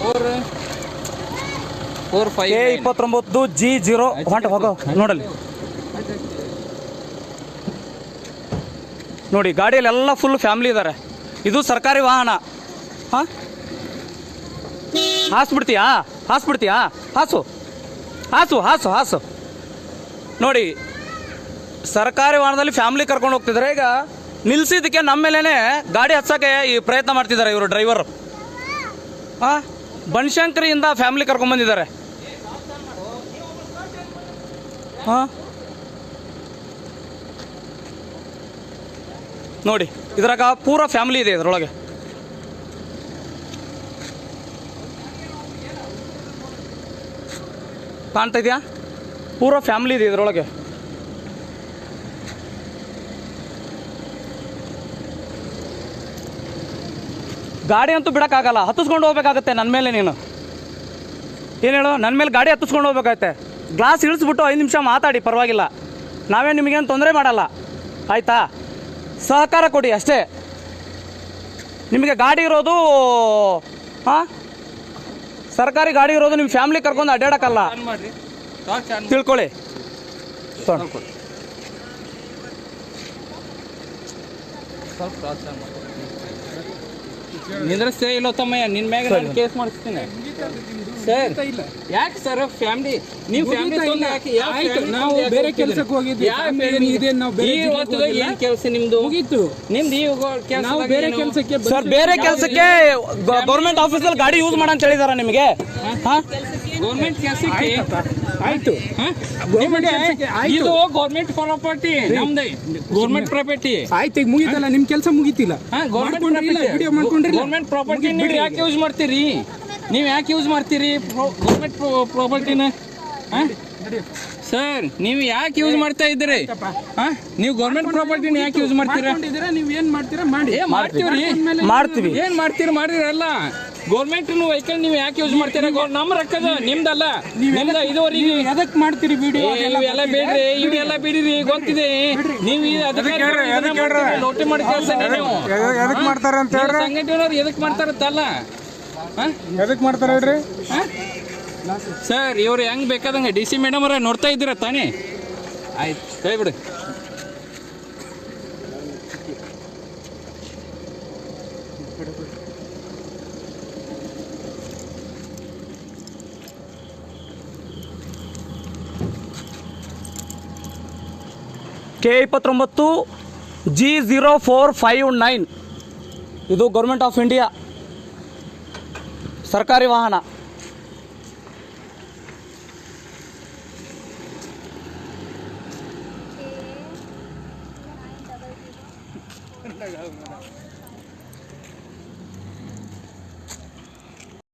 Four four five A ಇಪ್ಪತ್ತೊಂಬತ್ತು G zero ಹೊಂಟ ಹೋಗೋ ನೋಡಲಿ ನೋಡಿ ಗಾಡಿಯಲ್ಲಿ ಎಲ್ಲ ಫುಲ್ ಫ್ಯಾಮಿಲಿ ಇದ್ದಾರೆ ಇದು ಸರ್ಕಾರಿ ವಾಹನ. ಹಾಂ? ಹಾಸ್ಬಿಡ್ತೀಯಾ? ಹಾಸ್ಬಿಡ್ತೀಯಾ? ಹಾಸು. ಹಾಸು ಹಾಸು ಹಾಸು. ನೋಡಿ ಸರ್ಕಾರಿ ವಾಹನದಲ್ಲಿ ಫ್ಯಾಮಿಲಿ ಕರ್ಕೊಂಡು ಹೋಗ್ತಿದ್ರೆ. ಈಗ ನಿಲ್ಸಿದ್ದಕ್ಕೆ ನಮ್ಮ ಮೇಲೇ ಗಾಡಿ ಹಚ್ಚೋಕ್ಕೆ ಈ ಪ್ರಯತ್ನ ಮಾಡ್ತಿದ್ದಾರೆ ಇವರು ಡ್ರೈವರ್. ಹಾಂ ಬನಶಂಕರಿಯಿಂದ ಫ್ಯಾಮಿಲಿ ಕರ್ಕೊಂಡ್ಬಂದಿದ್ದಾರೆ ಹಾಂ ನೋಡಿ, ಇದ್ರಾಗ ಪೂರ ಫ್ಯಾಮಿಲಿ ಇದೆ ಇದರೊಳಗೆ. ಕಾಣ್ತಾ ಇದೆಯಾ? ಪೂರ ಫ್ಯಾಮಿಲಿ ಇದೆ ಇದರೊಳಗೆ. ಗಾಡಿ ಅಂತೂ ಬಿಡೋಕ್ಕಾಗಲ್ಲ ಹತ್ತಿಸ್ಕೊಂಡು ಹೋಗ್ಬೇಕಾಗತ್ತೆ ನನ್ನ ಮೇಲೆ ನೀನು. ಏನು ಹೇಳು? ನನ್ನ ಮೇಲೆ ಗಾಡಿ ಹತ್ತಿಸ್ಕೊಂಡು ಹೋಗ್ಬೇಕಾಗತ್ತೆ. ಗ್ಲಾಸ್ ಇಳಿಸ್ಬಿಟ್ಟು ಐದು ನಿಮಿಷ ಮಾತಾಡಿ ಪರವಾಗಿಲ್ಲ. ನಾವೇ ನಿಮಗೇನು ತೊಂದರೆ ಮಾಡಲ್ಲ. ಆಯಿತಾ? ಸಹಕಾರ ಕೊಡಿ ಅಷ್ಟೇ. ನಿಮಗೆ ಗಾಡಿ ಇರೋದು ಹಾಂ ಸರ್ಕಾರಿ ಗಾಡಿ ಇರೋದು ನಿಮ್ಮ ಫ್ಯಾಮ್ಲಿ ಕರ್ಕೊಂಡು ಅಡ್ಡಾಡೋಕ್ಕಲ್ಲ. ತಿಳ್ಕೊಳ್ಳಿ. ಸ್ವಲ್ಪ ನಿಂದ್ರಸ್ತೇ ಇಲ್ಲ ತಮ್ಮಯ್ಯ ನಿನ್ ಮ್ಯಾಗ ನಾನು ಕೇಸ್ ಮಾಡಿಸ್ತೀನಿ. ಸರ್. ಯಾಕೆ ಸರ್ ಫ್ಯಾಮಿಲಿ ನೀವು ಫ್ಯಾಮಿಲಿ ತೊಂದ್ರೆ ಯಾಕೆ ಆಯ್ತು, ನಾವು ಬೇರೆ ಕೆಲಸಕ್ಕೆ ಹೋಗಿದ್ವಿ. family? ಇದೆ, ನಾವು ಬೇರೆ ಏನ್ ಕೆಲಸ ನಿಮ್ದು? ಮುಗೀತು. ನಿಮ್ದು ಈ ಕೆಲಸ ನಾವು ಬೇರೆ ಕೆಲಸಕ್ಕೆ ಸರ್ ಬೇರೆ ಕೆಲಸಕ್ಕೆ ಗೌರ್ಮೆಂಟ್ ಆಫೀಸಲ್ಲಿ ಗಾಡಿ ಯೂಸ್ ಮಾಡಂತ ಹೇಳಿದಾರ ನಿಮಗೆ? ಹಾಂ? ಗೌರ್ಮೆಂಟ್ ಕೆಲಸಕ್ಕೆ ಆಯ್ತು. ಇದು ಗೌರ್ಮೆಂಟ್ ಪ್ರಾಪರ್ಟಿ ನಮ್ದು. ಗೌರ್ಮೆಂಟ್ ಪ್ರಾಪರ್ಟಿ ಆಯ್ತು ಈಗ ಮುಗಿತಲ್ಲ ನಿಮ್ ಕೆಲಸ ಮುಗಿತಿಲ್ಲ. ಗೌರ್ಮೆಂಟ್ ಪ್ರಾಪರ್ಟಿ ನೀವು ಯಾಕೆ ಯೂಸ್ ಮಾಡ್ತೀರಿ? ನೀವು ಯಾಕೆ ಯೂಸ್ ಮಾಡ್ತೀರಿ? ಗೌರ್ಮೆಂಟ್ ಪ್ರಾಪರ್ಟಿನ ಸರ್ ನೀವು ಯಾಕೆ ಯೂಸ್ ಮಾಡ್ತಾ ಇದ್ದೀರಿ? ಹಾ? ನೀವು ಗೌರ್ಮೆಂಟ್ ಪ್ರಾಪರ್ಟಿನ ಯಾಕೆ ಯೂಸ್ ಮಾಡ್ತೀರಾ? ನೀವು ನೀವ್ ಏನ್ ಮಾಡ್ತೀರಾ? ಮಾಡಿ. ಮಾಡ್ತೀವ್ರಿ. ಮಾಡ್ತೀವಿ. ಏನ್ ಮಾಡ್ತೀರಿ? ಮಾಡಿರಲ್ಲ. ಗೌರ್ಮೆಂಟ್ ವೆಹಿಕಲ್ ನೀವು ಯಾಕೆ ಯೂಸ್ ಮಾಡ್ತೀರಾ? ಗೌರ್- ನಮ್ಮ ರೊಕ್ಕದ ನಿಮ್ದಲ್ಲ. ನಿಮ್ದ ಇದುವರೆಗೆ ಎದಕ್ ಮಾಡ್ತೀರಿ ವಿಡಿಯೋ ಇವೆಲ್ಲ ಬೇಡ್ರಿ ಇವೆಲ್ಲ ಬಿಡಿರಿ ಗೊತ್ತಿದೆ. ನೀವು ಮಾಡ್ತೀರಿ, ಲೋಟಿ ಮಾಡಿ ಕೆಲಸ ನೀವು. ಎದಕ್ ಮಾಡ್ತಾರ ಅಂತ ಸಂಘಟನೆಯವ್ರು ಎದಕ್ ಮಾಡ್ತಾರತ್ತಲ್ಲ ಎದಕ್ ಮಾಡ್ತಾರ ಹೇಳ್ರಿ? ಸರ್, ಇವ್ರು ಹೆಂಗ್ ಬೇಕಾದಂಗೆ ಡಿ ಸಿ ಮೇಡಮ್ ಅವರ ನೋಡ್ತಾ ಇದ್ದೀರ ತಾನೇ? ಆಯ್ತು, ಹೇಳ್ಬಿಡಿ. ಕೆ ಇಪ್ಪತ್ತೊಂಬತ್ತು G zero four five nine ಇದು ಗೌರ್ಮೆಂಟ್ ಆಫ್ ಇಂಡಿಯಾ ಸರ್ಕಾರಿ ವಾಹನ. 那人还有没有呢